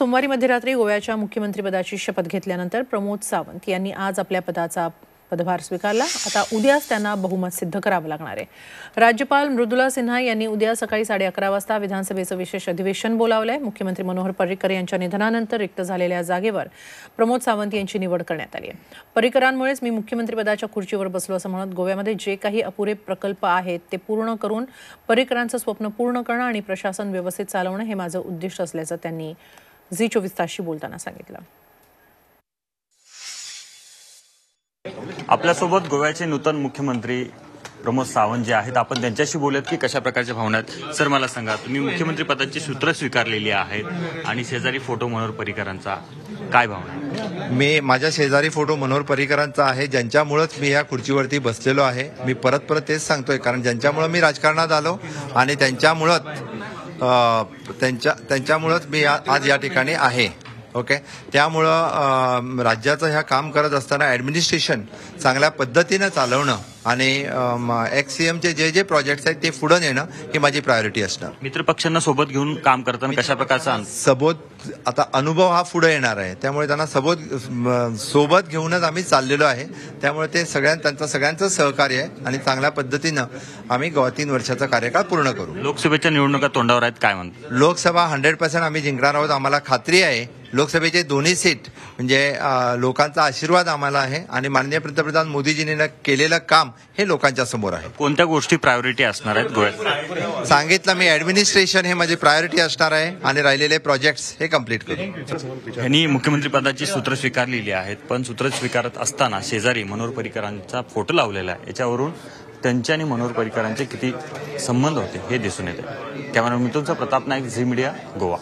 सोमवारी मध्यरात्री गोव्याच्या मुख्यमंत्रीपदाची शपथ घेतल्यानंतर प्रमोद सावंत यांनी आज आपल्या पदाचा पदभार स्वीकारला. आता उद्याच त्यांना बहुमत सिद्ध करावं लागणार आहे. राज्यपाल मृदुला सिन्हा यांनी उद्या सकाळी साडे अकरा वाजता विधानसभेचं विशेष अधिवेशन बोलावलंय. मुख्यमंत्री मनोहर पर्रिकर यांच्या निधनानंतर रिक्त झालेल्या जागेवर प्रमोद सावंत यांची निवड करण्यात आली आहे. पर्रिकरांमुळेच मी मुख्यमंत्रीपदाच्या खुर्चीवर बसलो असं म्हणत गोव्यामध्ये जे काही अपुरे प्रकल्प आहेत ते पूर्ण करून पर्रिकरांचं स्वप्न पूर्ण करणं आणि प्रशासन व्यवस्थित चालवणं हे माझं उद्दिष्ट असल्याचं त्यांनी झी चोवीस तासशी बोलताना सांगितलं आपल्यासोबत गोव्याचे नूतन मुख्यमंत्री प्रमोद सावंत जे आहेत आपण त्यांच्याशी बोलत की कशा प्रकारच्या भावना आहेत. सर मला सांगा तुम्ही मुख्यमंत्री पदाची सूत्र स्वीकारलेली आहेत आणि शेजारी फोटो मनोहर पर्रिकरांचा काय भावना? मी माझ्या शेजारी फोटो मनोहर पर्रिकरांचा आहे ज्यांच्यामुळेच मी या खुर्चीवरती बसलेलो आहे. मी परत परत तेच सांगतोय कारण ज्यांच्यामुळे मी राजकारणात आलो आणि त्यांच्यामुळंच त्यांच्या त्यांच्यामुळंच मी आज या ठिकाणी आहे. ओके त्यामुळं राज्याचं ह्या काम करत असताना ॲडमिनिस्ट्रेशन चांगल्या पद्धतीनं चालवणं आणि एक्स सी एमचे जे जे प्रोजेक्ट्स आहेत ते पुढं नेणं ही माझी प्रायोरिटी असणार. मित्रपक्षांना सोबत घेऊन काम करताना कशा प्रकारचा सबोध आता अनुभव हा पुढे येणार आहे. त्यामुळे त्यांना सबोध म, सोबत घेऊनच आम्ही चाललेलो आहे. त्यामुळे ते सगळ्यां त्यांचं सगळ्यांचं सहकार्य आहे आणि चांगल्या पद्धतीनं आम्ही तीन वर्षाचा कार्यकाळ पूर्ण करू. लोकसभेच्या निवडणुका तोंडावर आहेत काय म्हणतो लोकसभा हंड्रेड पर्सेंट आम्ही जिंकणार आहोत आम्हाला खात्री आहे. लोकसभेचे दोन्ही सीट म्हणजे लोकांचा आशीर्वाद आम्हाला आहे आणि माननीय पंतप्रधान मोदीजींनी न- केलेलं काम हे लोकांच्या समोर आहे. कोणत्या गोष्टी प्रायोरिटी असणार आहेत गोव्यात? सांगितलं मी ऍडमिनिस्ट्रेशन हे माझी प्रायोरिटी असणार आहे आणि राहिलेले प्रोजेक्ट्स हे कंप्लीट करू. यांनी मुख्यमंत्री पदाची सूत्र स्वीकारलेली आहेत पण सूत्र स्वीकारत असताना शेजारी मनोहर पर्रिकरांचा फोटो लावलेला आहे. याच्यावरून त्यांचे आणि मनोहर पर्रिकरांचे किती संबंध होते हे दिसून येते. कॅमेरा मिथूनचा प्रताप नाईक झी मीडिया गोवा.